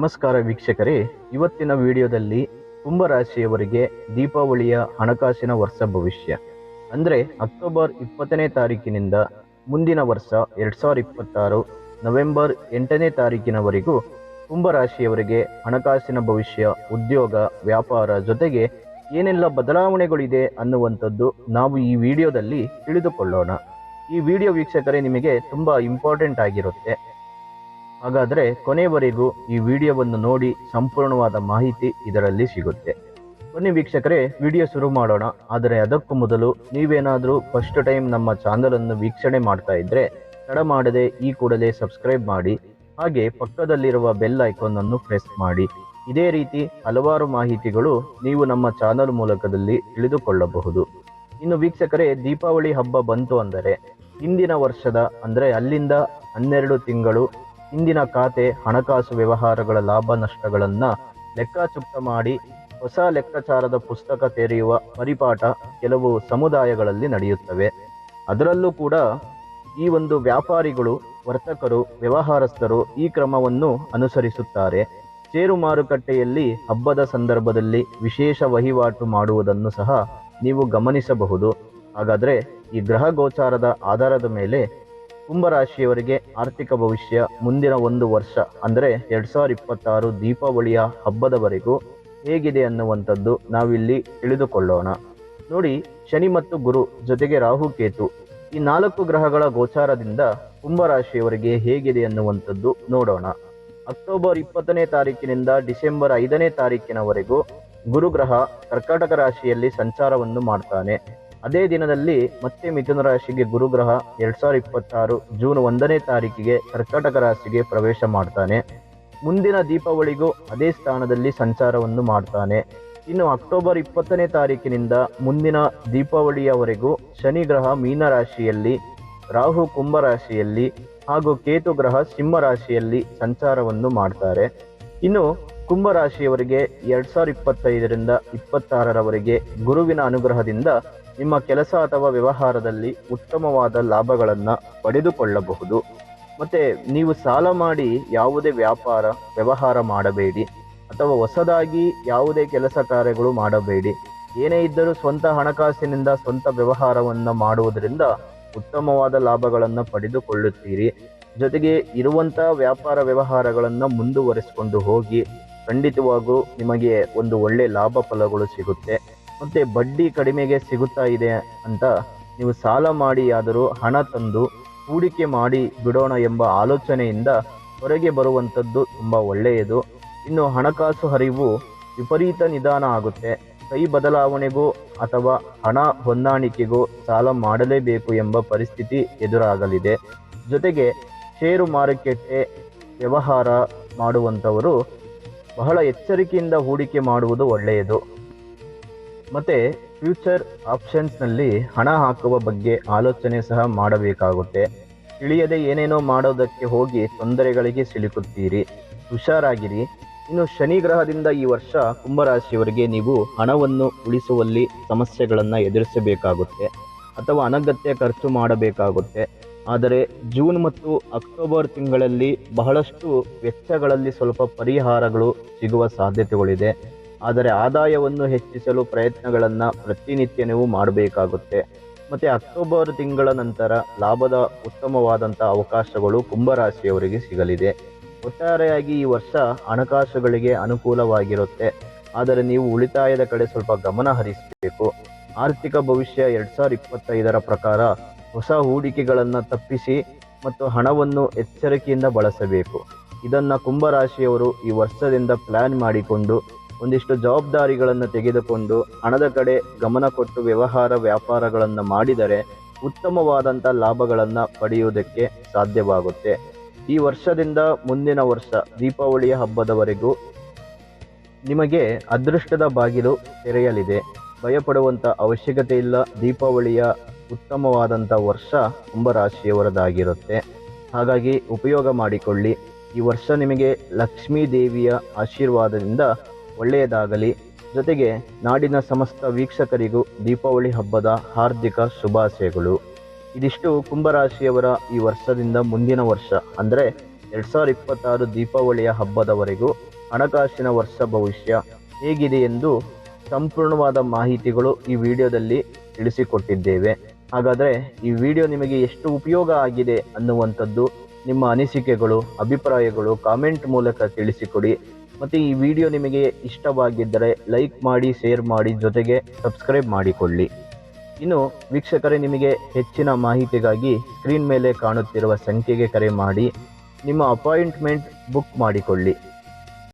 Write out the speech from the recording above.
ನಮಸ್ಕಾರ ವೀಕ್ಷಕರೇ. ಇವತ್ತಿನ ವಿಡಿಯೋದಲ್ಲಿ ಕುಂಭರಾಶಿಯವರಿಗೆ ದೀಪಾವಳಿಯ ಹಣಕಾಸಿನ ವರ್ಷ ಭವಿಷ್ಯ. ಅಂದರೆ ಅಕ್ಟೋಬರ್ ಇಪ್ಪತ್ತನೇ ತಾರೀಕಿನಿಂದ ಮುಂದಿನ ವರ್ಷ ಎರಡು ಸಾವಿರದ ಇಪ್ಪತ್ತಾರು ನವೆಂಬರ್ ಎಂಟನೇ ತಾರೀಕಿನವರೆಗೂ ಕುಂಭರಾಶಿಯವರಿಗೆ ಹಣಕಾಸಿನ ಭವಿಷ್ಯ, ಉದ್ಯೋಗ, ವ್ಯಾಪಾರ ಜೊತೆಗೆ ಏನೆಲ್ಲ ಬದಲಾವಣೆಗಳಿದೆ ಅನ್ನುವಂಥದ್ದು ನಾವು ಈ ವಿಡಿಯೋದಲ್ಲಿ ತಿಳಿದುಕೊಳ್ಳೋಣ. ಈ ವಿಡಿಯೋ ವೀಕ್ಷಕರೇ ನಿಮಗೆ ತುಂಬ ಇಂಪಾರ್ಟೆಂಟ್ ಆಗಿರುತ್ತೆ. ಹಾಗಾದರೆ ಕೊನೆಯವರೆಗೂ ಈ ವಿಡಿಯೋವನ್ನು ನೋಡಿ ಸಂಪೂರ್ಣವಾದ ಮಾಹಿತಿ ಇದರಲ್ಲಿ ಸಿಗುತ್ತೆ. ಬನ್ನಿ ವೀಕ್ಷಕರೇ, ವಿಡಿಯೋ ಶುರು ಮಾಡೋಣ. ಆದರೆ ಅದಕ್ಕೂ ಮೊದಲು ನೀವೇನಾದರೂ ಫಸ್ಟ್ ಟೈಮ್ ನಮ್ಮ ಚಾನಲನ್ನು ವೀಕ್ಷಣೆ ಮಾಡ್ತಾ ಇದ್ದರೆ ತಡ ಮಾಡದೆ ಈ ಕೂಡಲೇ ಸಬ್ಸ್ಕ್ರೈಬ್ ಮಾಡಿ, ಹಾಗೆ ಪಕ್ಕದಲ್ಲಿರುವ ಬೆಲ್ ಐಕಾನ್ ಅನ್ನು ಪ್ರೆಸ್ ಮಾಡಿ. ಇದೇ ರೀತಿ ಹಲವಾರು ಮಾಹಿತಿಗಳು ನೀವು ನಮ್ಮ ಚಾನಲ್ ಮೂಲಕದಲ್ಲಿ ತಿಳಿದುಕೊಳ್ಳಬಹುದು. ಇನ್ನು ವೀಕ್ಷಕರೇ, ದೀಪಾವಳಿ ಹಬ್ಬ ಬಂತು ಅಂದರೆ, ಹಿಂದಿನ ವರ್ಷದ, ಅಂದರೆ ಅಲ್ಲಿಂದ ಹನ್ನೆರಡು ತಿಂಗಳು ಹಿಂದಿನ ಖಾತೆ ಹಣಕಾಸು ವ್ಯವಹಾರಗಳ ಲಾಭ ನಷ್ಟಗಳನ್ನು ಲೆಕ್ಕಾಚುಕ್ತ ಮಾಡಿ ಹೊಸ ಲೆಕ್ಕಾಚಾರದ ಪುಸ್ತಕ ತೆರೆಯುವ ಪರಿಪಾಠ ಕೆಲವು ಸಮುದಾಯಗಳಲ್ಲಿ ನಡೆಯುತ್ತವೆ. ಅದರಲ್ಲೂ ಕೂಡ ಈ ಒಂದು ವ್ಯಾಪಾರಿಗಳು, ವರ್ತಕರು, ವ್ಯವಹಾರಸ್ಥರು ಈ ಕ್ರಮವನ್ನು ಅನುಸರಿಸುತ್ತಾರೆ. ಷೇರು ಮಾರುಕಟ್ಟೆಯಲ್ಲಿ ಹಬ್ಬದ ಸಂದರ್ಭದಲ್ಲಿ ವಿಶೇಷ ವಹಿವಾಟು ಮಾಡುವುದನ್ನು ಸಹ ನೀವು ಗಮನಿಸಬಹುದು. ಹಾಗಾದರೆ ಈ ಗ್ರಹ ಗೋಚಾರದ ಆಧಾರದ ಮೇಲೆ ಕುಂಭರಾಶಿಯವರಿಗೆ ಆರ್ಥಿಕ ಭವಿಷ್ಯ ಮುಂದಿನ ಒಂದು ವರ್ಷ, ಅಂದರೆ ಎರಡು ಸಾವಿರದ ಇಪ್ಪತ್ತಾರು ದೀಪಾವಳಿಯ ಹಬ್ಬದವರೆಗೂ ಹೇಗಿದೆ ಅನ್ನುವಂಥದ್ದು ನಾವಿಲ್ಲಿ ತಿಳಿದುಕೊಳ್ಳೋಣ. ನೋಡಿ, ಶನಿ ಮತ್ತು ಗುರು ಜೊತೆಗೆ ರಾಹು ಕೇತು. ಈ ನಾಲ್ಕು ಗ್ರಹಗಳ ಗೋಚಾರದಿಂದ ಕುಂಭರಾಶಿಯವರಿಗೆ ಹೇಗಿದೆ ಅನ್ನುವಂಥದ್ದು ನೋಡೋಣ. ಅಕ್ಟೋಬರ್ ಇಪ್ಪತ್ತನೇ ತಾರೀಕಿನಿಂದ ಡಿಸೆಂಬರ್ ಐದನೇ ತಾರೀಕಿನವರೆಗೂ ಗುರುಗ್ರಹ ಕರ್ಕಾಟಕ ರಾಶಿಯಲ್ಲಿ ಸಂಚಾರವನ್ನು ಮಾಡ್ತಾನೆ. ಅದೇ ದಿನದಲ್ಲಿ ಮತ್ತೆ ಮಿಥುನ ರಾಶಿಗೆ ಗುರುಗ್ರಹ ಎರಡ್ ಸಾವಿರದ ಇಪ್ಪತ್ತಾರು ಜೂನ್ ಒಂದನೇ ತಾರೀಕಿಗೆ ಕರ್ಕಾಟಕ ರಾಶಿಗೆ ಪ್ರವೇಶ ಮಾಡ್ತಾನೆ. ಮುಂದಿನ ದೀಪಾವಳಿಗೂ ಅದೇ ಸ್ಥಾನದಲ್ಲಿ ಸಂಚಾರವನ್ನು ಮಾಡ್ತಾನೆ. ಇನ್ನು ಅಕ್ಟೋಬರ್ ಇಪ್ಪತ್ತನೇ ತಾರೀಕಿನಿಂದ ಮುಂದಿನ ದೀಪಾವಳಿಯವರೆಗೂ ಶನಿ ಗ್ರಹ ಮೀನ ರಾಶಿಯಲ್ಲಿ, ರಾಹು ಕುಂಭ ರಾಶಿಯಲ್ಲಿ ಹಾಗೂ ಕೇತು ಗ್ರಹ ಸಿಂಹ ರಾಶಿಯಲ್ಲಿ ಸಂಚಾರವನ್ನು ಮಾಡ್ತಾರೆ. ಇನ್ನು ಕುಂಭರಾಶಿಯವರಿಗೆ ಎರಡ್ ಸಾವಿರದ ಇಪ್ಪತ್ತೈದರಿಂದ ಇಪ್ಪತ್ತಾರರವರೆಗೆ ಗುರುವಿನ ಅನುಗ್ರಹದಿಂದ ನಿಮ್ಮ ಕೆಲಸ ಅಥವಾ ವ್ಯವಹಾರದಲ್ಲಿ ಉತ್ತಮವಾದ ಲಾಭಗಳನ್ನು ಪಡೆದುಕೊಳ್ಳಬಹುದು. ಮತ್ತೆ ನೀವು ಸಾಲ ಮಾಡಿ ಯಾವುದೇ ವ್ಯಾಪಾರ, ವ್ಯವಹಾರ ಮಾಡಬೇಡಿ ಅಥವಾ ಹೊಸದಾಗಿ ಯಾವುದೇ ಕೆಲಸ ಕಾರ್ಯಗಳು ಮಾಡಬೇಡಿ. ಏನೇ ಇದ್ದರೂ ಸ್ವಂತ ಹಣಕಾಸಿನಿಂದ ಸ್ವಂತ ವ್ಯವಹಾರವನ್ನು ಮಾಡುವುದರಿಂದ ಉತ್ತಮವಾದ ಲಾಭಗಳನ್ನು ಪಡೆದುಕೊಳ್ಳುತ್ತೀರಿ. ಜೊತೆಗೆ ಇರುವಂಥ ವ್ಯಾಪಾರ ವ್ಯವಹಾರಗಳನ್ನು ಮುಂದುವರಿಸಿಕೊಂಡು ಹೋಗಿ ಖಂಡಿತವಾಗೂ ನಿಮಗೆ ಒಂದು ಒಳ್ಳೆ ಲಾಭ ಫಲಗಳು ಸಿಗುತ್ತೆ. ಮತ್ತೆ ಬಡ್ಡಿ ಕಡಿಮೆಗೆ ಸಿಗುತ್ತಾ ಇದೆ ಅಂತ ನೀವು ಸಾಲ ಮಾಡಿ ಆದರೂ ಹಣ ತಂದು ಹೂಡಿಕೆ ಮಾಡಿ ಬಿಡೋಣ ಎಂಬ ಆಲೋಚನೆಯಿಂದ ಹೊರಗೆ ಬರುವಂಥದ್ದು ತುಂಬ ಒಳ್ಳೆಯದು. ಇನ್ನು ಹಣಕಾಸು ಹರಿವು ವಿಪರೀತ ನಿಧಾನ ಆಗುತ್ತೆ. ಕೈ ಬದಲಾವಣೆಗೂ ಅಥವಾ ಹಣ ಹೊಂದಾಣಿಕೆಗೂ ಸಾಲ ಮಾಡಲೇಬೇಕು ಎಂಬ ಪರಿಸ್ಥಿತಿ ಎದುರಾಗಲಿದೆ. ಜೊತೆಗೆ ಷೇರು ಮಾರುಕಟ್ಟೆ, ವ್ಯವಹಾರ ಮಾಡುವಂಥವರು ಬಹಳ ಎಚ್ಚರಿಕೆಯಿಂದ ಹೂಡಿಕೆ ಮಾಡುವುದು ಒಳ್ಳೆಯದು. ಮತ್ತು ಫ್ಯೂಚರ್ ಆಪ್ಷನ್ಸ್ನಲ್ಲಿ ಹಣ ಹಾಕುವ ಬಗ್ಗೆ ಆಲೋಚನೆ ಸಹ ಮಾಡಬೇಕಾಗುತ್ತೆ. ತಿಳಿಯದೆ ಏನೇನೋ ಮಾಡೋದಕ್ಕೆ ಹೋಗಿ ತೊಂದರೆಗಳಿಗೆ ಸಿಲುಕುತ್ತೀರಿ. ಹುಷಾರಾಗಿರಿ. ಇನ್ನು ಶನಿ ಗ್ರಹದಿಂದ ಈ ವರ್ಷ ಕುಂಭರಾಶಿಯವರಿಗೆ ನೀವು ಹಣವನ್ನು ಉಳಿಸುವಲ್ಲಿ ಸಮಸ್ಯೆಗಳನ್ನು ಎದುರಿಸಬೇಕಾಗುತ್ತೆ. ಅಥವಾ ಅನಗತ್ಯ ಖರ್ಚು ಮಾಡಬೇಕಾಗುತ್ತೆ. ಆದರೆ ಜೂನ್ ಮತ್ತು ಅಕ್ಟೋಬರ್ ತಿಂಗಳಲ್ಲಿ ಬಹಳಷ್ಟು ವೆಚ್ಚಗಳಲ್ಲಿ ಸ್ವಲ್ಪ ಪರಿಹಾರಗಳು ಸಿಗುವ ಸಾಧ್ಯತೆಗಳಿದೆ. ಆದರೆ ಆದಾಯವನ್ನು ಹೆಚ್ಚಿಸಲು ಪ್ರಯತ್ನಗಳನ್ನು ಪ್ರತಿನಿತ್ಯ ನೀವು ಮಾಡಬೇಕಾಗುತ್ತೆ. ಮತ್ತು ಅಕ್ಟೋಬರ್ ತಿಂಗಳ ನಂತರ ಲಾಭದ ಉತ್ತಮವಾದಂಥ ಅವಕಾಶಗಳು ಕುಂಭರಾಶಿಯವರಿಗೆ ಸಿಗಲಿದೆ. ಒಟ್ಟಾರೆಯಾಗಿ ಈ ವರ್ಷ ಹಣಕಾಸುಗಳಿಗೆ ಅನುಕೂಲವಾಗಿರುತ್ತೆ. ಆದರೆ ನೀವು ಉಳಿತಾಯದ ಕಡೆ ಸ್ವಲ್ಪ ಗಮನ ಹರಿಸಬೇಕು. ಆರ್ಥಿಕ ಭವಿಷ್ಯ ಎರಡು ಸಾವಿರದ ಇಪ್ಪತ್ತೈದರ ಪ್ರಕಾರ ಹೊಸ ಹೂಡಿಕೆಗಳನ್ನು ತಪ್ಪಿಸಿ ಮತ್ತು ಹಣವನ್ನು ಎಚ್ಚರಿಕೆಯಿಂದ ಬಳಸಬೇಕು. ಇದನ್ನು ಕುಂಭರಾಶಿಯವರು ಈ ವರ್ಷದಿಂದ ಪ್ಲ್ಯಾನ್ ಮಾಡಿಕೊಂಡು ಒಂದಿಷ್ಟು ಜವಾಬ್ದಾರಿಗಳನ್ನು ತೆಗೆದುಕೊಂಡು ಹಣದ ಕಡೆ ಗಮನ ಕೊಟ್ಟು ವ್ಯವಹಾರ ವ್ಯಾಪಾರಗಳನ್ನು ಮಾಡಿದರೆ ಉತ್ತಮವಾದಂಥ ಲಾಭಗಳನ್ನು ಪಡೆಯುವುದಕ್ಕೆ ಸಾಧ್ಯವಾಗುತ್ತೆ. ಈ ವರ್ಷದಿಂದ ಮುಂದಿನ ವರ್ಷ ದೀಪಾವಳಿಯ ಹಬ್ಬದವರೆಗೂ ನಿಮಗೆ ಅದೃಷ್ಟದ ಬಾಗಿಲು ತೆರೆಯಲಿದೆ. ಭಯಪಡುವಂಥ ಅವಶ್ಯಕತೆ ಇಲ್ಲ. ದೀಪಾವಳಿಯ ಉತ್ತಮವಾದಂಥ ವರ್ಷ ಕುಂಭರಾಶಿಯವರದಾಗಿರುತ್ತೆ. ಹಾಗಾಗಿ ಉಪಯೋಗ ಮಾಡಿಕೊಳ್ಳಿ. ಈ ವರ್ಷ ನಿಮಗೆ ಲಕ್ಷ್ಮೀ ದೇವಿಯ ಆಶೀರ್ವಾದದಿಂದ ಒಳ್ಳೆಯದಾಗಲಿ. ಜೊತೆಗೆ ನಾಡಿನ ಸಮಸ್ತ ವೀಕ್ಷಕರಿಗೂ ದೀಪಾವಳಿ ಹಬ್ಬದ ಹಾರ್ದಿಕ ಶುಭಾಶಯಗಳು. ಇದಿಷ್ಟು ಕುಂಭರಾಶಿಯವರ ಈ ವರ್ಷದಿಂದ ಮುಂದಿನ ವರ್ಷ, ಅಂದರೆ ಎರಡು ಸಾವಿರದ ಇಪ್ಪತ್ತಾರು ದೀಪಾವಳಿಯ ಹಬ್ಬದವರೆಗೂ ಹಣಕಾಸಿನ ವರ್ಷ ಭವಿಷ್ಯ ಹೇಗಿದೆ ಎಂದು ಸಂಪೂರ್ಣವಾದ ಮಾಹಿತಿಗಳು ಈ ವಿಡಿಯೋದಲ್ಲಿ ತಿಳಿಸಿಕೊಟ್ಟಿದ್ದೇವೆ. ಹಾಗಾದರೆ ಈ ವಿಡಿಯೋ ನಿಮಗೆ ಎಷ್ಟು ಉಪಯೋಗ ಆಗಿದೆ ಅನ್ನುವಂಥದ್ದು ನಿಮ್ಮ ಅನಿಸಿಕೆಗಳು, ಅಭಿಪ್ರಾಯಗಳು ಕಾಮೆಂಟ್ ಮೂಲಕ ತಿಳಿಸಿಕೊಡಿ. ಮತ್ತು ಈ ವಿಡಿಯೋ ನಿಮಗೆ ಇಷ್ಟವಾಗಿದ್ದರೆ ಲೈಕ್ ಮಾಡಿ, ಶೇರ್ ಮಾಡಿ, ಜೊತೆಗೆ ಸಬ್ಸ್ಕ್ರೈಬ್ ಮಾಡಿಕೊಳ್ಳಿ. ಇನ್ನು ವೀಕ್ಷಕರೇ, ನಿಮಗೆ ಹೆಚ್ಚಿನ ಮಾಹಿತಿಗಾಗಿ ಸ್ಕ್ರೀನ್ ಮೇಲೆ ಕಾಣುತ್ತಿರುವ ಸಂಖ್ಯೆಗೆ ಕರೆ ಮಾಡಿ, ನಿಮ್ಮ ಅಪಾಯಿಂಟ್ಮೆಂಟ್ ಬುಕ್ ಮಾಡಿಕೊಳ್ಳಿ.